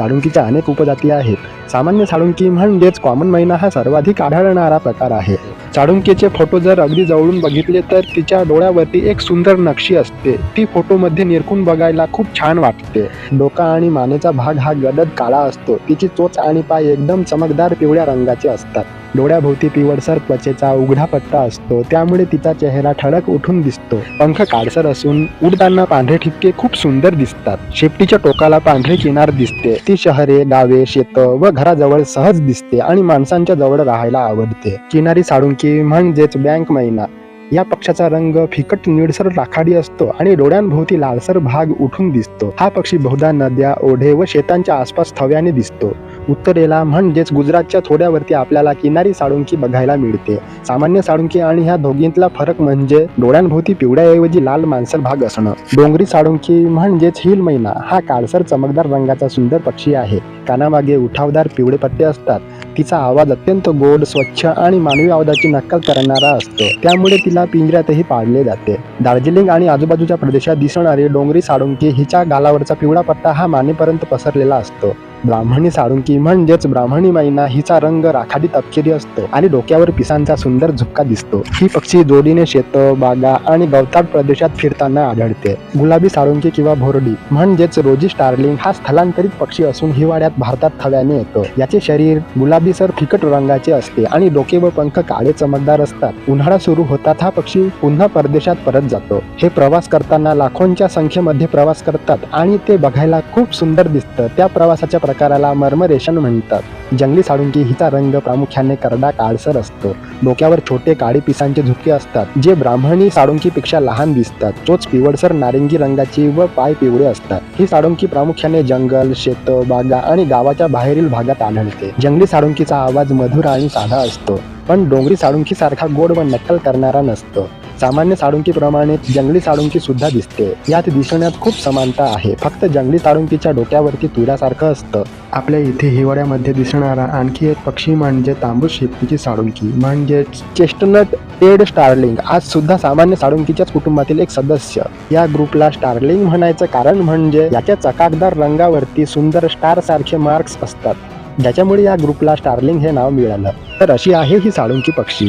साळुंकीच्या अनेक उपजाती आहेत. सामान्य साळुंकी म्हणजेच कॉमन मैना हा सर्वाधिक आढळणारा प्रकार आहे. साळुंकीचे फोटो जर अगदी जवळून बघितले तर तिच्या डोळ्यावरती एक सुंदर नक्षी असते. ती फोटोमध्ये निरखून बघायला खूप छान वाटते. डोका आणि मानेचा भाग हा गडद काळा असतो. तिची चोच आणि पाय एकदम चमकदार पिवळ्या रंगाचे असतात. डोळ्याभोवती पिवळसर त्वचेचा उघडा पट्टा असतो. त्यामुळे तिचा चेहरा ठळक उठून दिसतो. पंख काळसर असून उडताना पांढरे ठिपके खूप सुंदर दिसतात. शेपटीच्या टोकाला पांढरे किनार दिसते. ती शहरे गावे शेत व घराजवळ सहज दिसते आणि माणसांच्या जवळ राहायला आवडते. किनारी साळुंकी म्हणजेच बँक मैना. या पक्षाचा रंग फिकट निळसर राखाडी असतो आणि डोळ्यांभोवती लालसर भाग उठून दिसतो. हा पक्षी बहुधा नद्या ओढे व शेतांच्या आसपास थव्याने दिसतो. उत्तरेला म्हणजेच गुजरातच्या थोड्यावरती आपल्याला किनारी साळुंकी बघायला मिळते. सामान्य साळुंकी आणि ह्या दोघींतला फरक म्हणजे डोळ्यांभोवती पिवळ्याऐवजी लाल मांसर भाग असणं. डोंगरी साळुंकी म्हणजेच हिल मैना हा काळसर चमकदार रंगाचा सुंदर पक्षी आहे. कानामागे उठावदार पिवळे पट्टे असतात. तिचा आवाज अत्यंत गोड स्वच्छ आणि मानवी आवाजाची नक्कल करणारा असतो. त्यामुळे तिला पिंजऱ्यातही पाळले जाते. दार्जिलिंग आणि आजूबाजूच्या प्रदेशात दिसणारी डोंगरी साळुंकी हिच्या गालावरचा पिवळा पट्टा हा मानेपर्यंत पसरलेला असतो. ब्राह्मणी साळुंकी म्हणजेच ब्राह्मणी मैना हिचा रंग राखाडी तपकिरी असतो आणि डोक्यावर पिसांचा सुंदर झुपका दिसतो. ही पक्षी जोडीने शेत बागा आणि गवताळ प्रदेशात फिरताना आढळते. गुलाबी साळुंकी किंवा भोरडी म्हणजेच रोजी स्टार्लिंग हा स्थलांतरित पक्षी असून हिवाळ्यात भारतात थव्याने येतो. याचे शरीर गुलाबीसर फिकट रंगाचे असते आणि डोके व पंख काळे चमकदार असतात. उन्हाळा सुरू होतात हा पक्षी पुन्हा परदेशात परत जातो. हे प्रवास करताना लाखोंच्या संख्येमध्ये प्रवास करतात आणि ते बघायला खूप सुंदर दिसतं. त्या प्रवासाच्या प्रकाराला मर्मरेशन म्हणतात. जंगली साळुंकी हिचा रंग प्रामुख्याने करडा काळसर असतो. डोक्यावर छोटे काळी पिसांचे झुके असतात जे ब्राह्मणी साळुंकीपेक्षा लहान दिसतात. चोच पिवळसर नारिंगी रंगाची व पाय पिवळे असतात. ही साळुंकी प्रामुख्याने जंगल शेत बागा आणि गावाच्या बाहेरील भागात आढळते. जंगली साळुंकीचा आवाज मधुर आणि साधा असतो पण डोंगरी साळुंकी सारखा गोड व नक्कल करणारा नसतो. सामान्य साळुंकीप्रमाणे जंगली साळुंकी सुद्धा दिसते. यात दिसण्यात खूप समानता आहे. फक्त जंगली साळुंकीच्या डोक्यावरती तुऱ्यासारखं असतं. आपल्या इथे हिवाळ्यामध्ये दिसणारा आणखी एक पक्षी म्हणजे तांबूस शेपटीची साळुंकी म्हणजे चेस्टनट टेड स्टार्लिंग. आज सुद्धा सामान्य साळुंकीच्याच कुटुंबातील एक सदस्य. या ग्रुपला स्टार्लिंग म्हणायचं कारण म्हणजे याच्या चकाकदार रंगावरती सुंदर स्टार सारखे मार्क्स असतात. ज्याच्यामुळे या ग्रुपला स्टार्लिंग हे नाव मिळालं. तर अशी आहे ही साळुंकी पक्षी.